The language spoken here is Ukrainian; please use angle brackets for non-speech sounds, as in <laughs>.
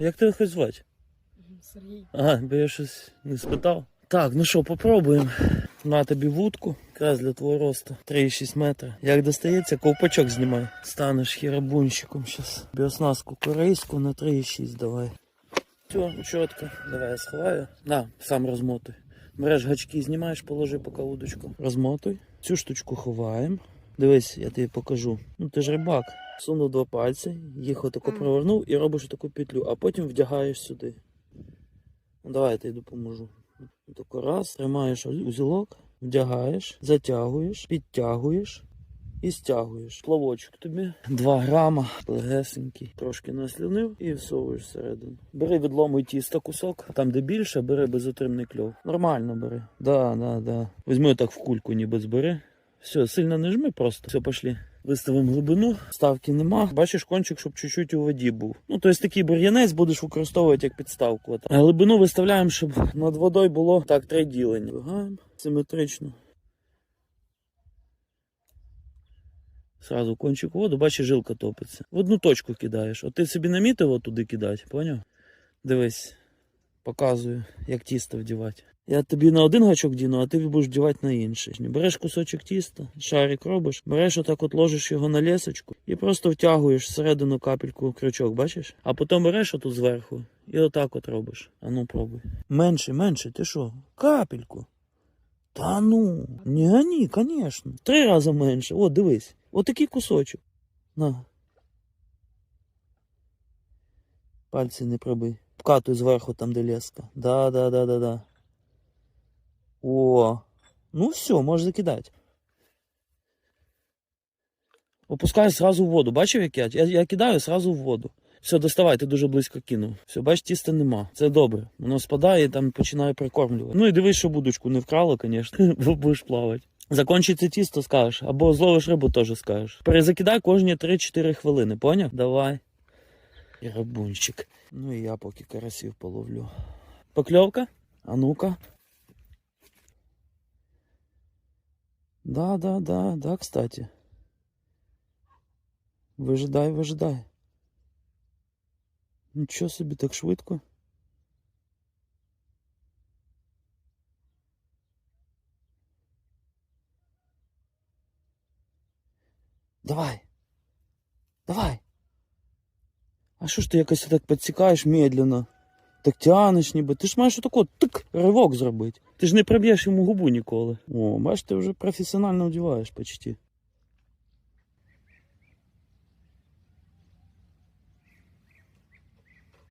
Як тебе хоч звати? Сергій. Ага, бо я щось не спитав. Так, ну що, попробуємо. На тобі вудку, якраз для твого росту. 3,6 метра. Як достається, ковпачок знімай. Станеш хірабунщиком зараз. Біоснастку корейську на 3,6 давай. Все, чітко. Давай я сховаю. На, сам розмотуй. Береш гачки, знімаєш, положи поки удочку. Розмотуй. Цю штучку ховаємо. Дивись, я тобі покажу. Ну ти ж рибак. Сунув два пальці, їх отако провернув і робиш таку петлю, а потім вдягаєш сюди. Ну, давай я тобі допоможу. Тако раз, тримаєш узілок, вдягаєш, затягуєш, підтягуєш і стягуєш. Плавочок тобі. 2 грама, легесенький, трошки наслюнив і всовуєш всередину. Бери відломуй тісто кусок, там де більше, бери безотримний кльов. Нормально бери. Да, да, да. Візьми так в кульку, ніби збери. Все, сильно не жми просто. Все, пошли. Виставимо глибину, ставки нема. Бачиш кончик, щоб чуть-чуть у воді був. Ну, тобто такий бур'янець будеш використовувати як підставку. Глибину виставляємо, щоб над водою було так три ділення. Вигаємо симетрично. Сразу кончик у воду, бачиш, жилка топиться. В одну точку кидаєш. От ти собі намітив туди кидати, поняв? Дивись, показую, як тісто вдівати. Я тобі на один гачок діну, а ти будеш вдівати на інший. Береш кусочок тіста, шарик робиш, береш отак от ложиш його на лесочку і просто втягуєш всередину капельку крючок, бачиш? А потім береш отут зверху і отак от робиш. А ну пробуй. Менше, менше, ти що? Капельку. Та ну, не гони, конечно. Три рази менше. О, дивись. Отакий кусочок. На. Пальці не пробий. Вкатуй зверху там, де леска. Да, да, да, да, да. О, ну все, можеш закидати. Опускаю сразу в воду. Бачив, як я? Я, я кидаю сразу в воду. Все, доставай, ти дуже близько кинув. Все, бач, тіста нема. Це добре. Воно спадає і там починає прикормлювати. Ну і дивись, що будочку не вкрала, звісно, <laughs> бо будеш плавати. Закончиться тісто, скажеш, або зловиш рибу, теж скажеш. Перезакидай кожні 3-4 хвилини, поняв? Давай. І рабунчик. Ну і я поки карасів половлю. Покльовка? А ну-ка. Да, да, да, да, кстати. Вижидай, вижидай. Нічого собі так швидко. Давай. Давай. А що ж ти якось так підсікаєш медленно? Так тянеш ніби. Ти ж маєш отако тик, ривок зробити. Ти ж не проб'єш йому губу ніколи. О, бачиш, ти вже професіонально вдіваєш почти.